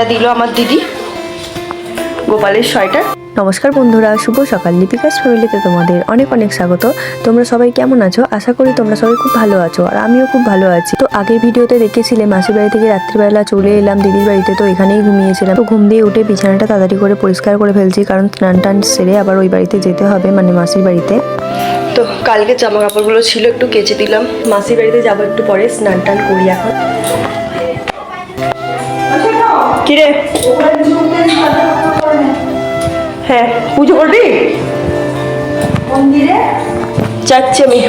এটা দিল আমার দিদি গোপালের সোয়েটার। নমস্কার বন্ধুরা শুভ সকাল। লিপিকাস ফ্যামিলিতে তোমাদের অনেক অনেক স্বাগত। তোমরা সবাই কেমন আছো? আশা করি তোমরা সবাই খুব ভালো আছো আর আমিও খুব ভালো আছি। তো আগের ভিডিওতে দেখেছিলে মাসির বাড়ি থেকে রাত্রিবেলা চলে এলাম দিদির বাড়িতে তো এখানেই ঘুমিয়েছিলাম। তো ঘুম দিয়ে উঠে বিছানাটা তাড়াতাড়ি করে পরিষ্কার করে ফেলছি কারণ স্নান টান সেরে আবার ওই বাড়িতে যেতে হবে মানে মাসির বাড়িতে। তো কালকে জামা কাপড়গুলো ছিল একটু কেচে দিলাম। মাসির বাড়িতে যাব একটু পরে স্নান টান করি এখন। কিরে? হ্যাঁ পুজো করবি? মন্দিরে? যাচ্ছি আমি।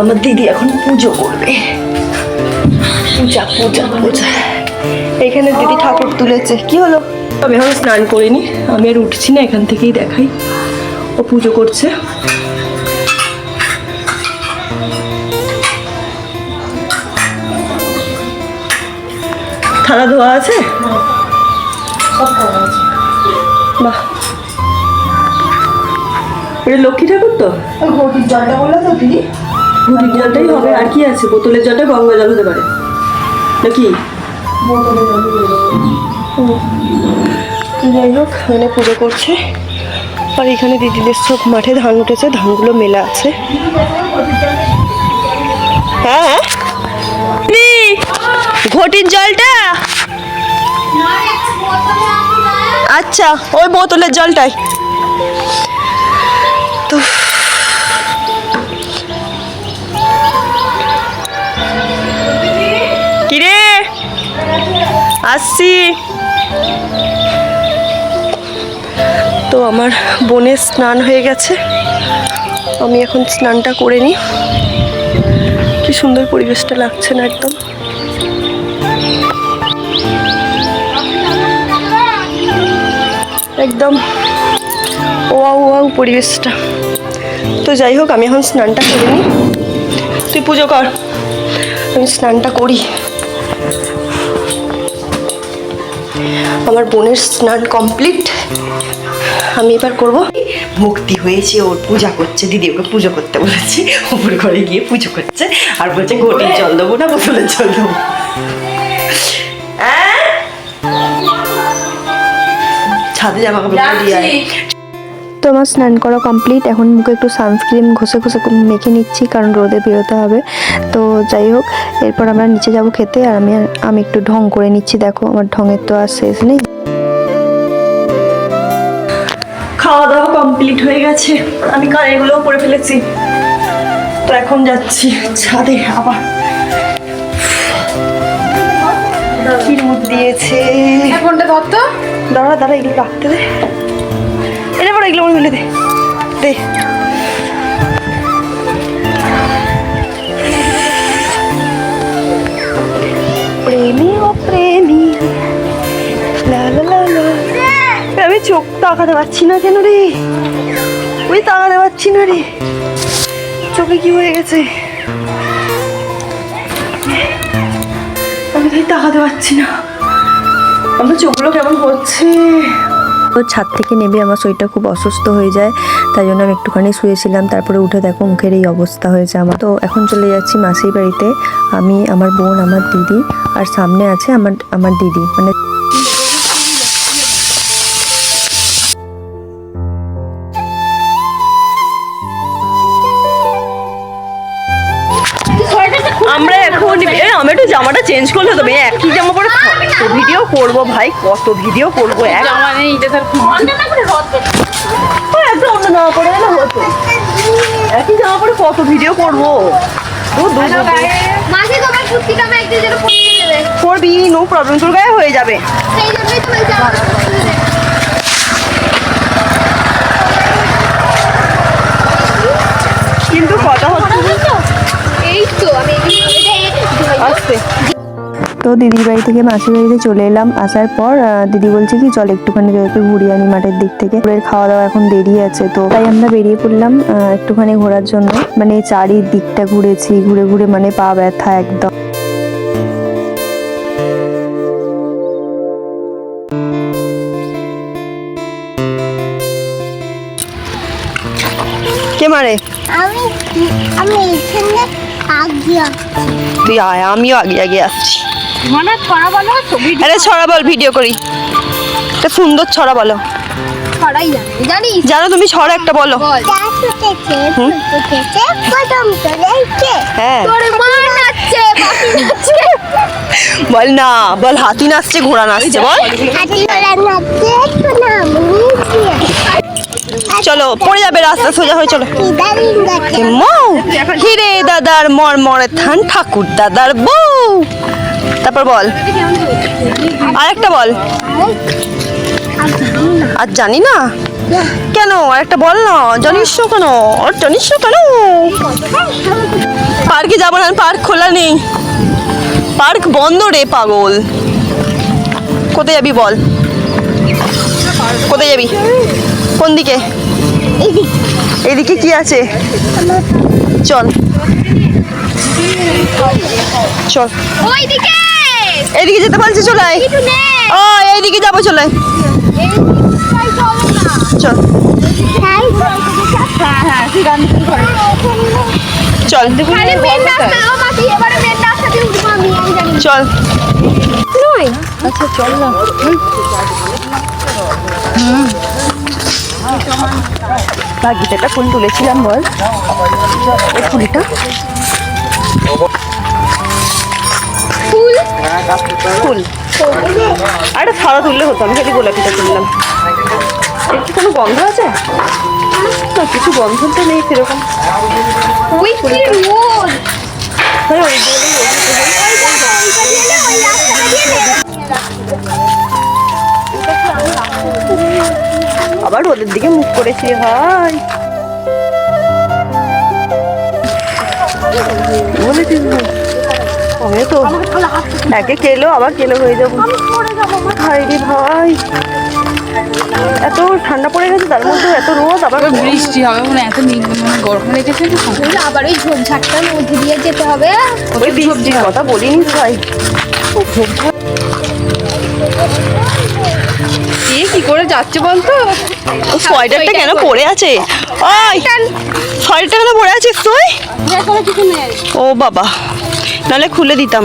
আমার দিদি এখন পুজো করবে। পূজা পূজা পূজা। এখানে দিদি ঠাকুর তুলেছে। কি হলো? আমি এখন স্নান করিনি। আমি আর উঠছি না এখান থেকেই দেখাই। ও পুজো করছে। থালা ধোয়া আছে? বাহ। এটা লক্ষ্মী ঠাকুর তো? ঘটির জলটা বলল তো দিদি। ঘুটির জলটাই হবে আর কি আছে? বোতলের জলটা গঙ্গা জল হতে পারে। নাকি? যাই হোক মানে পুজো করছে। আর এখানে দিদিদের সব মাঠে ধান উঠেছে ধানগুলো মেলা আছে। হ্যাঁ? হ্যাঁ ঘটির জলটা? আচ্ছা ওই বোতলের জলটাই। তো কিরে? আসছি। তো আমার বনে স্নান হয়ে গেছে। আমি এখন স্নানটা করে নিই। কি সুন্দর পরিবেশটা লাগছে না একদম। একদম ওয়াও ওয়াও পরিবেশটা। তো যাই হোক, আমি এখন স্নানটা করে নিই। তুই পুজো কর। আমি স্নানটা করি। আমার বোনের স্নান কমপ্লিট। আমি এবার করব। মুক্তি হয়েছে, ওর পূজা করছে। দিদি ওকে পুজো করতে বলেছি। ওপর ঘরে গিয়ে পুজো করছে। আর বলছে, ঘটির জল দেবো না, বোতলের জল দেবো ছাদে জামা কাপড় দিয়ে আয়। তো আমার স্নান করা কমপ্লিট এখন মুখে একটু সানস্ক্রিন ঘষে ঘষে মেখে নিচ্ছি কারণ রোদে বেরোতে হবে। তো যাই হোক এরপর আমরা নিচে যাব খেতে আর আমি আমি একটু ঢং করে নিচ্ছি দেখো আমার ঢঙের তো আর শেষ নেই। খাওয়া দাওয়া কমপ্লিট হয়ে গেছে আমি কানেরগুলোও পরে ফেলেছি। তো এখন যাচ্ছি ছাদে আবার। কি রোদ দিয়েছে? ফোনটা ধরতো দাঁড়া দাঁড়া, এগুলো রাখতে দে। এটা পরে এগুলো আমার মিলে দে। দে। প্রেমী আমি চোখ তাকাতে পারছি না কেন রে? ওই তাকাতে পারছি না রে। চোখে কি হয়ে গেছে? আমি তাই তাকাতে পারছি না। আমার চোখগুলো কেমন হচ্ছে? তো ছাদ থেকে নেমে আমার শরীরটা খুব অসুস্থ হয়ে যায় তাই জন্য আমি একটুখানি শুয়েছিলাম। তারপরে উঠে দেখো মুখের এই অবস্থা হয়েছে আমার। তো এখন চলে যাচ্ছি মাসির বাড়িতে। আমি আমার বোন আমার দিদি আর সামনে আছে আমার আমার দিদি। মানে আমরা এখন আমি একটু জামাটা চেঞ্জ করলে তো মেয়ে একই জামা পরে কত ভিডিও করব ভাই? কত ভিডিও করব? এক জামা নেই এটা তার একটা অন্য জামা পরে গেলে হতো। একই জামা পরে কত ভিডিও করব? করবি নো প্রবলেম তোর গায়ে হয়ে যাবে। কিন্তু কথা হচ্ছে এই তো আমি এই- আসতে তো দিদির বাড়ি থেকে মাসির বাড়িতে চলে এলাম। আসার পর আহ, দিদি বলছে কি চল একটুখানি তোদেরকে ঘুরিয়ে আনি মাঠের দিক থেকে। ওদের খাওয়া দাওয়া এখন দেরি আছে তো তাই আমরা বেরিয়ে পড়লাম আহ, একটুখানি ঘোরার জন্য। মানে চারিদিকটা ঘুরেছি ঘুরে ঘুরে মানে পা ব্যথা একদম। কে মারে? আমি আমি এখানে তুই আয় আমিও আগে আগে আসছি। আরে ছড়া বল ভিডিও করি। একটা সুন্দর ছড়া বলো। জানি তুমি ছড়া একটা বলো। বল। হ্যাঁ। তোর মা নাচছে পাখি নাচছে। বল না বল হাতি নাচছে ঘোড়া নাচছে বল। চলো পড়ে যাবে রাস্তা সোজা হয়ে চলো। হিরে দাদার মর মরে থান ঠাকুর দাদার বউ। তারপর বল। আর একটা বল। আর জানি না। কেন? আর একটা বল না। জানিস কেন? আর জানিস কেন? পার্কে যাব না, পার্ক খোলা নেই। পার্ক বন্ধ রে, পাগল। কোথায় যাবি বল? কোথায় যাবি? কোন দিকে? এইদিকে কি আছে? চল। চল। ওইদিকে! এইদিকে যেতে বলছি চলে আয়। ও এইদিকে যাব চলে। চল। চল। দিয়ে উঠবো আমি আমি জানি চল। নয়? বাগিচাটা ফুল তুলেছিলাম বল? ফুলটা? ফুল? ফুল। আর সাদা তুললে হতো আমি খালি গোলাপিটা তুললাম। কি কোনো গন্ধ আছে? না কিছু গন্ধ তো নেই সেরকম। ওই রোদ। আবার ওদের দিকে মুখ করেছি ভাই বলেছিস তো একে কেলো আবার কেলো হয়ে যাব। ভাই রে ভাই। এত ঠান্ডা পড়ে গেছে তার মধ্যে এত রোদ আবার বৃষ্টি হবে মানে এত মানে গরম লেগেছে না আবার ওই ঝোপঝাড়টার মধ্যে দিয়ে যেতে হবে। ওই বৃষ্টির কথা বলিনি ভাই। কে কি করে যাচ্ছে বলতো? সোয়েটারটা কেন পরে আছে? ওই সোয়েটারটা কেন পরে আছিস তুই ও বাবা নাহলে খুলে দিতাম।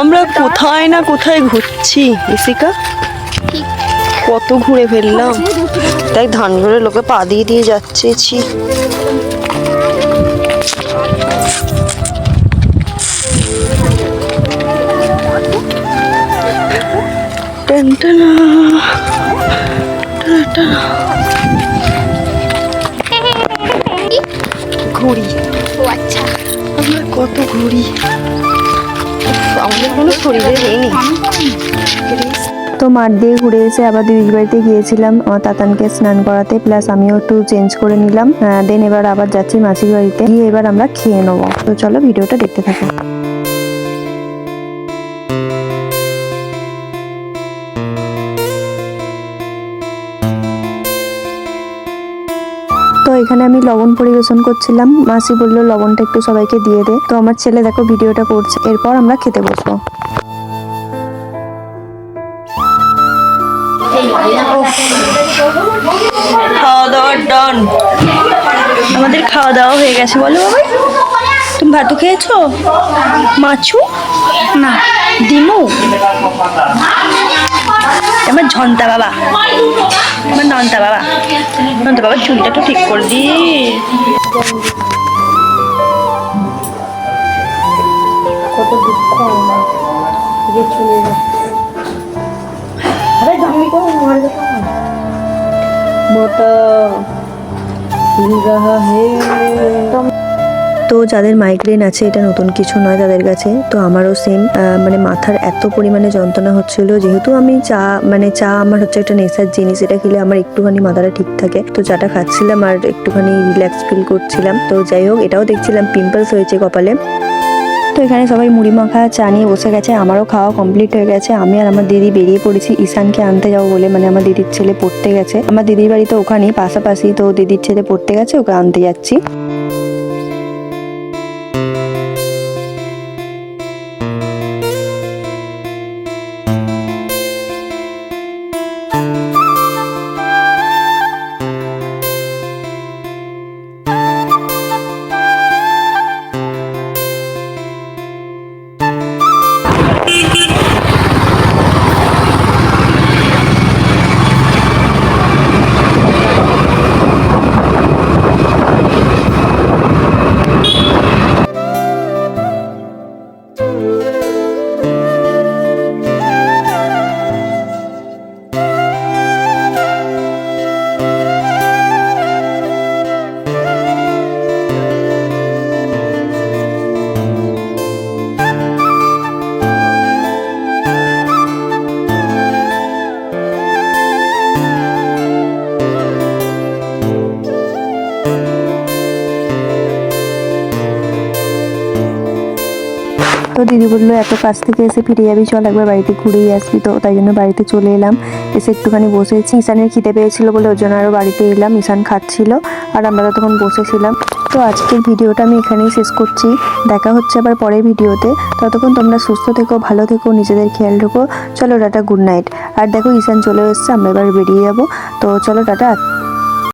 আমরা কোথায় না কোথায় ঘুরছি ইসিকা? কত ঘুরে ফেললাম। তাই ধান লোকে পা দিয়ে দিয়ে যাচ্ছে ছি। ও আচ্ছা। আমরা কত উফ, আমাদের কোনো শরীরে নেই তো মাঠ দিয়ে ঘুরে এসে আবার দিদির বাড়িতে গিয়েছিলাম আমার তাতানকে স্নান করাতে প্লাস আমিও একটু চেঞ্জ করে নিলাম দেন এবার আবার যাচ্ছি মাসির বাড়িতে, গিয়ে এবার আমরা খেয়ে নেব। তো চলো ভিডিওটা দেখতে থাকো। তো এখানে আমি লবণ পরিবেশন করছিলাম, মাসি বলল লবণটা একটু সবাইকে দিয়ে দে। তো আমার ছেলে দেখো ভিডিওটা করছে, এরপর আমরা খেতে বসবো। খাওয়া দাওয়া ডান আমাদের খাওয়া দাওয়া হয়ে গেছে। বলো বাবা, তুমি ভাতু খেয়েছো? মাছু? না, ডিমু? আমার ঝন্তা বাবা। আমার নন্তা বাবা। নন্তা বাবার চুলটা একটু ঠিক করে দি। কত দুঃখ আমার। চলে যাচ্ছে হে তো যাদের মাইগ্রেন আছে, এটা নতুন কিছু নয় তাদের কাছে। তো আমারও সেম মানে মাথার এত পরিমাণে যন্ত্রণা হচ্ছিল, যেহেতু আমি চা মানে চা আমার হচ্ছে একটা নেশার জিনিস, এটা খেলে আমার একটুখানি মাথাটা ঠিক থাকে। তো চাটা খাচ্ছিলাম আর একটুখানি রিল্যাক্স ফিল করছিলাম। তো যাই হোক, এটাও দেখছিলাম পিম্পলস হয়েছে কপালে। তো এখানে সবাই মুড়ি মাখা, চা নিয়ে বসে গেছে, আমারও খাওয়া কমপ্লিট হয়ে গেছে। আমি আর আমার দিদি বেরিয়ে পড়েছি, ঈশানকে আনতে যাব বলে মানে আমার দিদির ছেলে পড়তে গেছে। আমার দিদির বাড়ি তো ওখানেই, পাশাপাশি তো দিদির ছেলে পড়তে গেছে, ওকে আনতে যাচ্ছি। তো দিদি বলল, এত কাছ থেকে এসে ফিরে যাবি, চল একবার বাড়িতে ঘুরেই আসবি তো। তাই জন্য বাড়িতে চলে এলাম। এসে একটুখানি বসেছি। ঈশানের খিদে পেয়েছিল বলে ওই জন্য আরও বাড়িতে এলাম। ঈশান খাচ্ছিল আর আমরা তখন বসেছিলাম। তো আজকের ভিডিওটা আমি এখানেই শেষ করছি। দেখা হচ্ছে আবার পরের ভিডিওতে। ততক্ষণ তোমরা সুস্থ থেকো, ভালো থেকো, নিজেদের খেয়াল রেখো। চলো টাটা, গুড নাইট। আর দেখো, ঈশান চলে এসছে, আমরা এবার বেরিয়ে যাব। তো চলো টাটা।